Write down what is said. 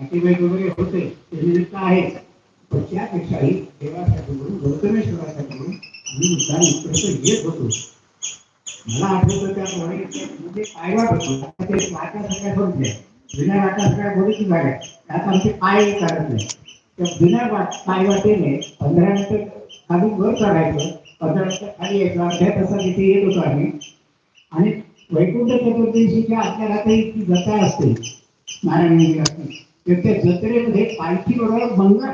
नातेवाईक वगैरे होते ते निमित्त आहेच पण त्यापेक्षाही देवासाठी म्हणून गौतमेश्वरासाठी म्हणून आम्ही मुद्दा इकडचं येत होतो. मला आठवतं त्याप्रमाणे ते म्हणजे पायवाट होतो आता ते नाका सगळ्या बघितल्या जुन्या नाका सगळ्या बघितली झाल्या त्यात आमचे पाय काढत नाही. तर जुन्या वाट पाय वाटेने पंधरा मिनिटं खाली वर चढायचं पंधरा मिनिटं खाली यायचं. अर्ध्या तासात इथे येत होतो आम्ही. आणि वैकुंठ चतुर्दशीच्या आतल्या रात्री ती जत्रा असते. नारायणी असते त्या जत्रेमध्ये पालखी बरोबर मंगळ